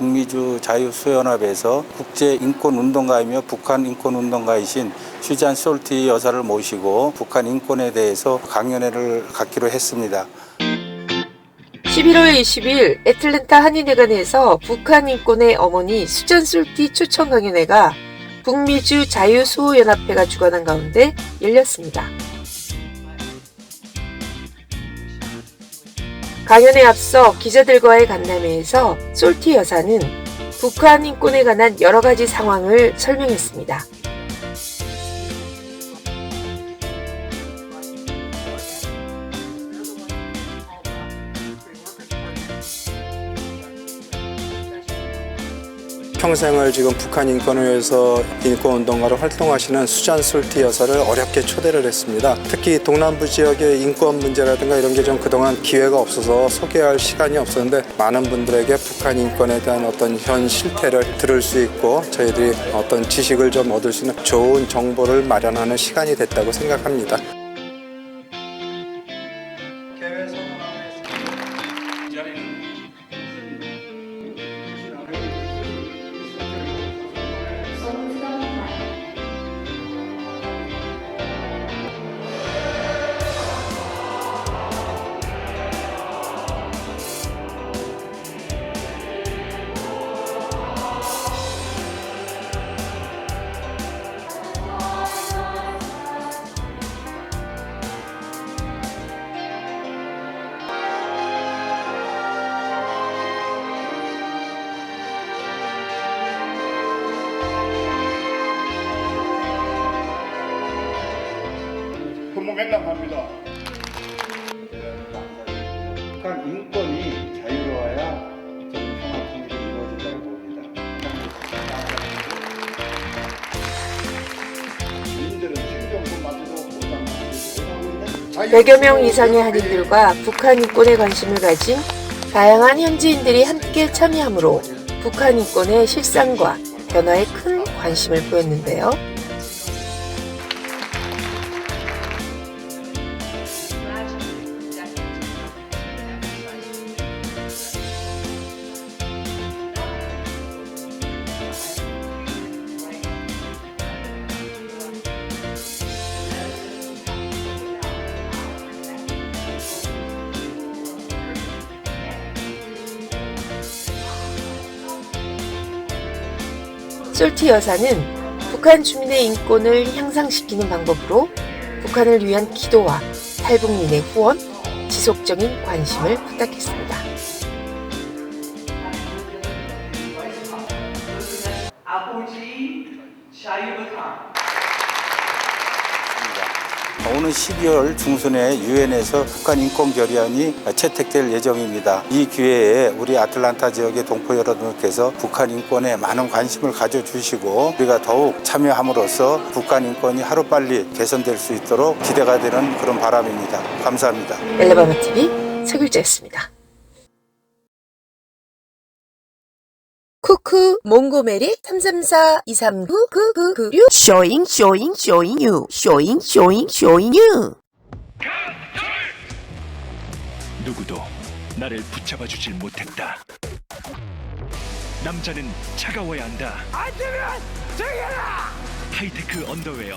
북미주 자유수연합에서 국제인권운동가이며 북한 인권운동가이신 슈잔 솔티 여사를 모시고 북한 인권에 대해서 강연회를 갖기로 했습니다. 11월 20일 애틀랜타 한인회관에서 북한 인권의 어머니 수잔 솔티 초청 강연회가 북미주 자유수호연합회가 주관한 가운데 열렸습니다. 강연에 앞서 기자들과의 간담회에서 솔티 여사는 북한 인권에 관한 여러 가지 상황을 설명했습니다. 평생을 지금 북한 인권을 위해서 인권운동가로 활동하시는 수잔 솔티 여사를 어렵게 초대를 했습니다. 특히 동남부 지역의 인권 문제라든가 이런 게 좀 그동안 기회가 없어서 소개할 시간이 없었는데 많은 분들에게 북한 인권에 대한 어떤 현 실태를 들을 수 있고 저희들이 어떤 지식을 좀 얻을 수 있는 좋은 정보를 마련하는 시간이 됐다고 생각합니다. 현무맹랑합니다. 북한 인권이 자유로워야 전 평화 통일이 이루어진다고 봅니다. 민들은 행정권마저도 보장하고 있는 100여 명 이상의 한인들과 북한 인권에 관심을 가진 다양한 현지인들이 함께 참여하므로 북한 인권의 실상과 변화에 큰 관심을 보였는데요. 솔티 여사는 북한 주민의 인권을 향상시키는 방법으로 북한을 위한 기도와 탈북민의 후원, 지속적인 관심을 부탁했습니다. 아버지 자유로상 오는 12월 중순에 유엔에서 북한 인권 결의안이 채택될 예정입니다. 이 기회에 우리 아틀란타 지역의 동포 여러분께서 북한 인권에 많은 관심을 가져주시고 우리가 더욱 참여함으로써 북한 인권이 하루빨리 개선될 수 있도록 기대가 되는 그런 바람입니다. 감사합니다. 엘레바마 TV 서글자였습니다. 쿠쿠 몽고메리 334 239 999 showing, showing, showing you, showing, showing, showing you. 누구도 나를 붙잡아 주질 못했다. 남자는 차가워야 한다. 안 되면 죽여라! 하이테크 언더웨어